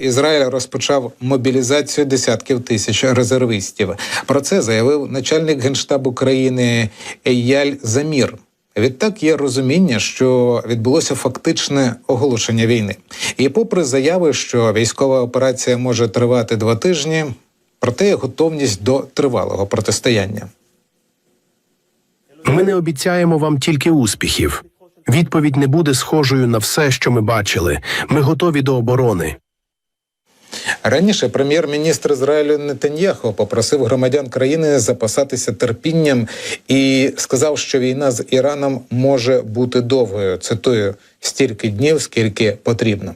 Ізраїль розпочав мобілізацію десятків тисяч резервістів. Про це заявив начальник генштабу країни Еяль Замір. Відтак є розуміння, що відбулося фактичне оголошення війни. І попри заяви, що військова операція може тривати два тижні, проте є готовність до тривалого протистояння. Ми не обіцяємо вам тільки успіхів. Відповідь не буде схожою на все, що ми бачили. Ми готові до оборони. Раніше прем'єр-міністр Ізраїлю Нетаньяхо попросив громадян країни запасатися терпінням і сказав, що війна з Іраном може бути довгою. Цитую стільки днів, скільки потрібно.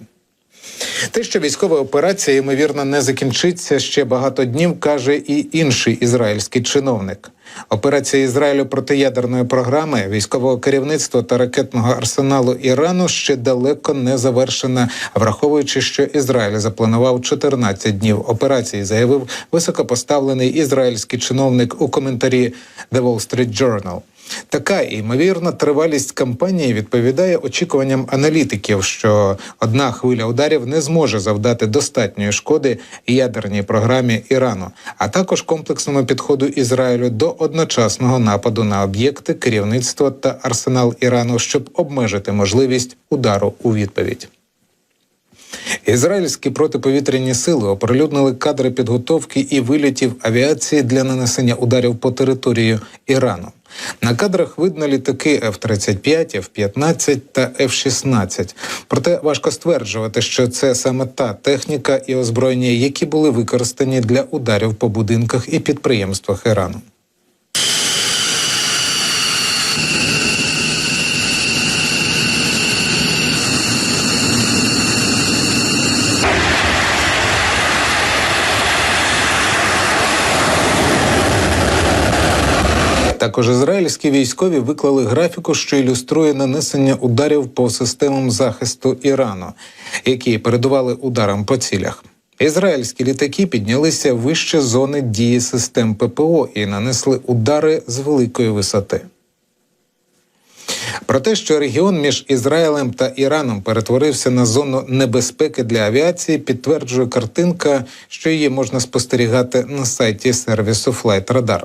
Те, що військова операція ймовірно не закінчиться ще багато днів, каже і інший ізраїльський чиновник. Операція Ізраїлю проти ядерної програми, військового керівництва та ракетного арсеналу Ірану ще далеко не завершена, враховуючи, що Ізраїль запланував 14 днів операції, заявив високопоставлений ізраїльський чиновник у коментарі The Wall Street Journal. Така ймовірна тривалість кампанії відповідає очікуванням аналітиків, що одна хвиля ударів не зможе завдати достатньої шкоди ядерній програмі Ірану, а також комплексному підходу Ізраїлю до одночасного нападу на об'єкти, керівництво та арсенал Ірану, щоб обмежити можливість удару у відповідь. Ізраїльські протиповітряні сили оприлюднили кадри підготовки і вильотів авіації для нанесення ударів по території Ірану. На кадрах видно літаки F-35, F-15 та F-16. Проте важко стверджувати, що це саме та техніка і озброєння, які були використані для ударів по будинках і підприємствах Ірану. Також ізраїльські військові виклали графіку, що ілюструє нанесення ударів по системам захисту Ірану, які передували ударам по цілях. Ізраїльські літаки піднялися вище зони дії систем ППО і нанесли удари з великої висоти. Про те, що регіон між Ізраїлем та Іраном перетворився на зону небезпеки для авіації, підтверджує картинка, що її можна спостерігати на сайті сервісу Flightradar.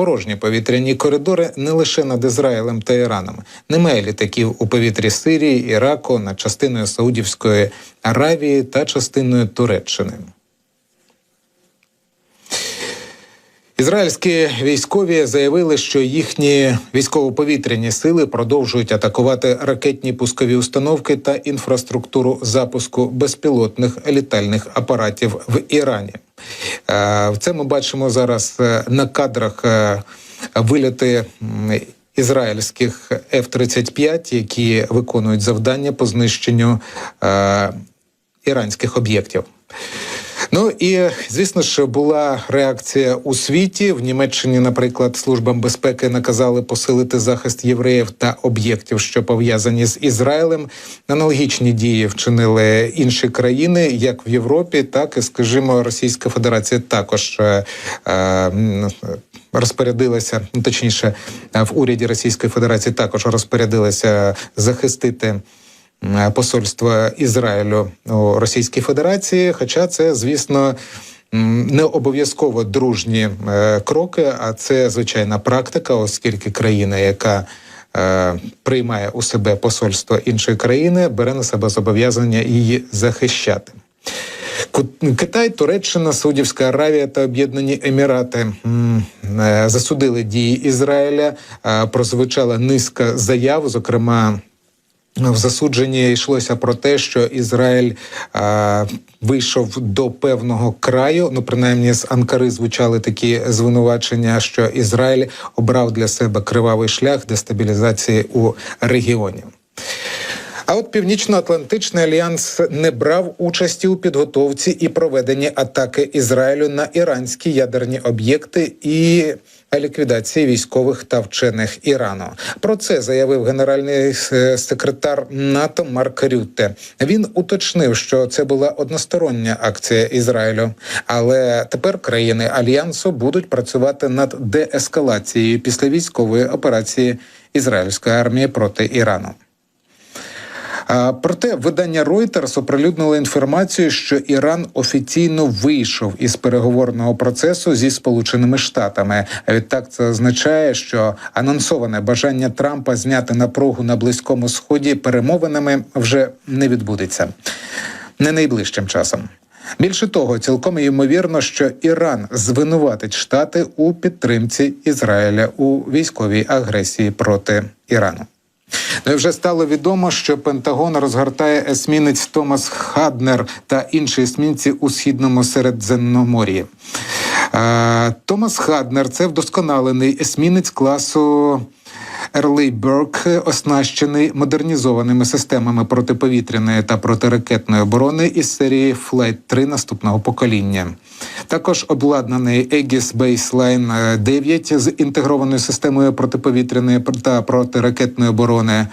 Порожні повітряні коридори не лише над Ізраїлем та Іраном. Немає літаків у повітрі Сирії, Іраку, над частиною Саудівської Аравії та частиною Туреччини. Ізраїльські військові заявили, що їхні військово-повітряні сили продовжують атакувати ракетні пускові установки та інфраструктуру запуску безпілотних літальних апаратів в Ірані. Е, Це ми бачимо зараз е, на кадрах виліти вильоти м, ізраїльських F-35, які виконують завдання по знищенню е, іранських об'єктів. Ну і звісно ж була реакція у світі. В Німеччині, наприклад, службам безпеки наказали посилити захист євреїв та об'єктів, що пов'язані з Ізраїлем. Аналогічні дії вчинили інші країни, як в Європі, так і скажімо, Російська Федерація також е, е, розпорядилася, точніше, в уряді Російської Федерації також розпорядилася захистити. Е, посольства Ізраїлю у Російській Федерації. Хоча це, звісно, не обов'язково дружні е, кроки, а це звичайна практика, оскільки країна, яка е, приймає у себе посольство іншої країни, бере на себе зобов'язання її захищати. Китай, Туреччина, Саудівська Аравія та Об'єднані Емірати засудили дії Ізраїля. Прозвучала низка заяв, зокрема. В засудженні йшлося про те, що Ізраїль е, вийшов до певного краю. Ну, принаймні, з Анкари звучали такі звинувачення, що Ізраїль обрав для себе кривавий шлях дестабілізації у регіоні. А от Північно-Атлантичний альянс не брав участі у підготовці і проведенні атаки Ізраїлю на іранські ядерні об'єкти і ліквідації військових та вчених Ірану. Про це заявив генеральний секретар НАТО Марк Рютте. Він уточнив, що це була одностороння акція Ізраїлю, але тепер країни альянсу будуть працювати над деескалацією після військової операції ізраїльської армії проти Ірану. Проте видання Reuters оприлюднило інформацію, що Іран офіційно вийшов із переговорного процесу зі Сполученими Штатами. А відтак це означає, що анонсоване бажання Трампа зняти напругу на близькому сході перемовинами вже не відбудеться не найближчим часом. Більше того, цілком ймовірно, що Іран звинуватить Штати у підтримці Ізраїля у військовій агресії проти Ірану. Ну і вже стало відомо, що Пентагон розгортає есмінець Томас Хаднер та інші есмінці у східному Середземномор'ї. Е, Томас Хаднер це вдосконалений есмінець класу Ерлей Берк, оснащений модернізованими системами протиповітряної та протиракетної оборони із серії Flight 3 наступного покоління. Також обладнаний Aegis Baseline 9 з інтегрованою системою протиповітряної та протиракетної оборони,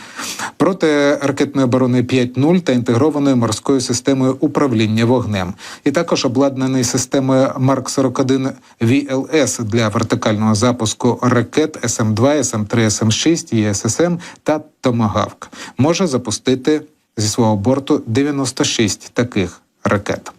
протиракетної оборони 5.0 та інтегрованою морською системою управління вогнем. І також обладнаний системою Марк 41 VLS для вертикального запуску ракет СМ2, СМ3, СМ6, ЄССМ та Томагавк. Може запустити зі свого борту 96 таких ракет.